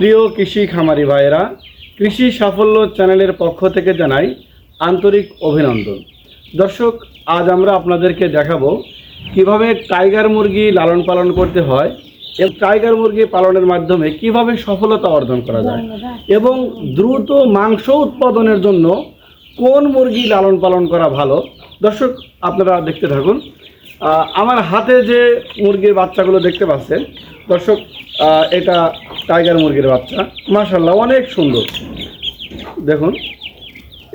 প্রিয় কৃষি খামারি ভাইয়েরা, কৃষি সাফল্য চ্যানেলের পক্ষ থেকে জানাই আন্তরিক অভিনন্দন। দর্শক, আজ আমরা আপনাদেরকে দেখাবো কীভাবে টাইগার মুরগি লালন পালন করতে হয় এবং টাইগার মুরগি পালনের মাধ্যমে কীভাবে সফলতা অর্জন করা যায় এবং দ্রুত মাংস উৎপাদনের জন্য কোন মুরগি লালন পালন করা ভালো। দর্শক, আপনারা দেখতে থাকুন। আমার হাতে যে মুরগির বাচ্চাগুলো দেখতে পাচ্ছেন, দর্শক এটা টাইগার মুরগির বাচ্চা। মাশাল্লাহ অনেক সুন্দর। দেখুন,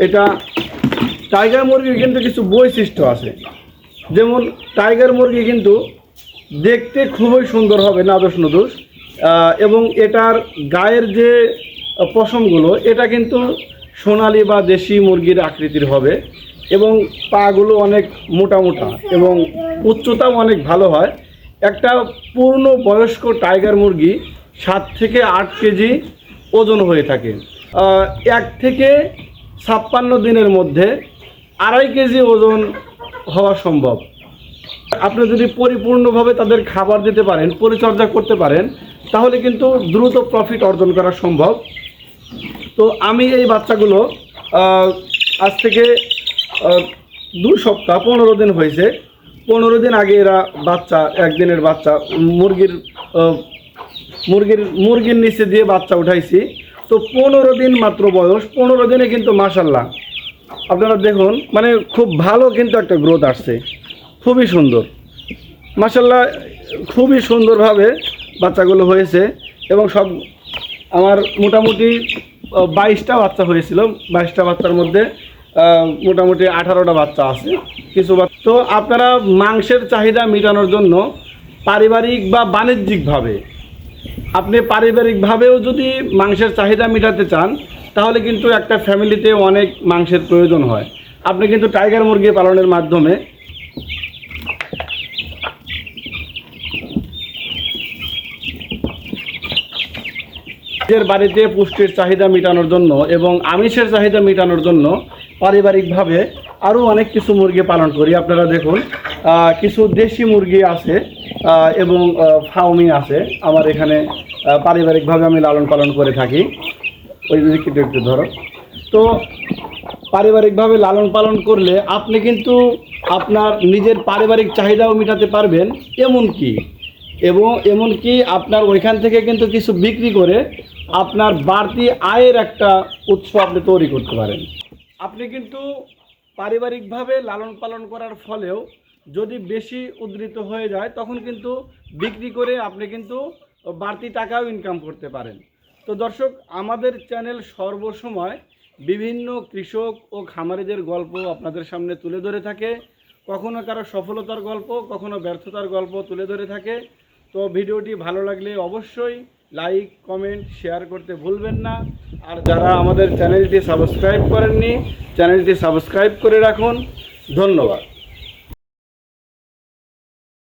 এটা টাইগার মুরগির কিন্তু কিছু বৈশিষ্ট্য আছে। যেমন, টাইগার মুরগি কিন্তু দেখতে খুবই সুন্দর হবে নাদোষ নদোষ এবং এটার গায়ের যে পশমগুলো, এটা কিন্তু সোনালি বা দেশি মুরগির আকৃতির হবে। এবং পাগুলো অনেক মোটা মোটা এবং উচ্চতাও অনেক ভালো হয়। একটা পূর্ণ বয়স্ক টাইগার মুরগি সাত থেকে আট কেজি ওজন হয়ে থাকে। এক থেকে ছাপ্পান্ন দিনের মধ্যে আড়াই কেজি ওজন হওয়া সম্ভব। আপনি যদি পরিপূর্ণভাবে তাদের খাবার দিতে পারেন, পরিচর্যা করতে পারেন, তাহলে কিন্তু দ্রুত প্রফিট অর্জন করা সম্ভব। তো আমি এই বাচ্চাগুলো আজ থেকে দু সপ্তাহ, পনেরো দিন হয়েছে। পনেরো দিন আগে এরা বাচ্চা, একদিনের বাচ্চা, মুরগির মুরগির মুরগির নিচে দিয়ে বাচ্চা উঠাইছি। তো পনেরো দিন মাত্র বয়স, পনেরো দিনে কিন্তু মাসাল্লাহ আপনারা দেখুন মানে খুব ভালো কিন্তু একটা গ্রোথ আসছে। খুবই সুন্দর। মাসাল্লাহ খুবই সুন্দরভাবে বাচ্চাগুলো হয়েছে এবং সব আমার মোটামুটি বাইশটা বাচ্চা হয়েছিল। বাইশটা বাচ্চার মধ্যে মোটামুটি আঠারোটা বাচ্চা আছে। কিছু বাচ্চা তো আপনারা মাংসের চাহিদা মেটানোর জন্য পারিবারিক বা বাণিজ্যিকভাবে আপনি পারিবারিকভাবেও যদি মাংসের চাহিদা মেটাতে চান, তাহলে কিন্তু একটা ফ্যামিলিতে অনেক মাংসের প্রয়োজন হয়। আপনি কিন্তু টাইগার মুরগি পালনের মাধ্যমে নিজের বাড়িতে পুষ্টির চাহিদা মেটানোর জন্য এবং আমিষের চাহিদা মেটানোর জন্য পারিবারিকভাবে আরও অনেক কিছু মুরগি পালন করি। আপনারা দেখুন কিছু দেশি মুরগি আছে। এবং ফাউমি আছে। আমার এখানে পারিবারিকভাবে আমি লালন পালন করে থাকি। ওই দিকে একটু একটু ধরো। তো পারিবারিকভাবে লালন পালন করলে আপনি কিন্তু আপনার নিজের পারিবারিক চাহিদাও মেটাতে পারবেন এমন কি এবং এমনকি আপনার ওইখান থেকে কিন্তু কিছু বিক্রি করে আপনার বাড়তি আয়ের একটা উৎস আপনি তৈরি করতে পারেন। আপনি কিন্তু পারিবারিকভাবে লালন পালন করার ফলেও যদি বেশি উদ্ধৃত হয়ে যায়, তখন কিন্তু বিক্রি করে আপনি কিন্তু বাড়তি টাকাও ইনকাম করতে পারেন। তো দর্শক, আমাদের চ্যানেল সর্বসময় বিভিন্ন কৃষক ও খামারিদের গল্প আপনাদের সামনে তুলে ধরে থাকে। কখনো কারও সফলতার গল্প, কখনো ব্যর্থতার গল্প তুলে ধরে থাকে। তো ভিডিওটি ভালো লাগলে অবশ্যই লাইক কমেন্ট শেয়ার করতে ভুলবেন না। আর যারা আমাদের চ্যানেলটি সাবস্ক্রাইব করেননি চ্যানেলটি সাবস্ক্রাইব করে রাখুন। ধন্যবাদ।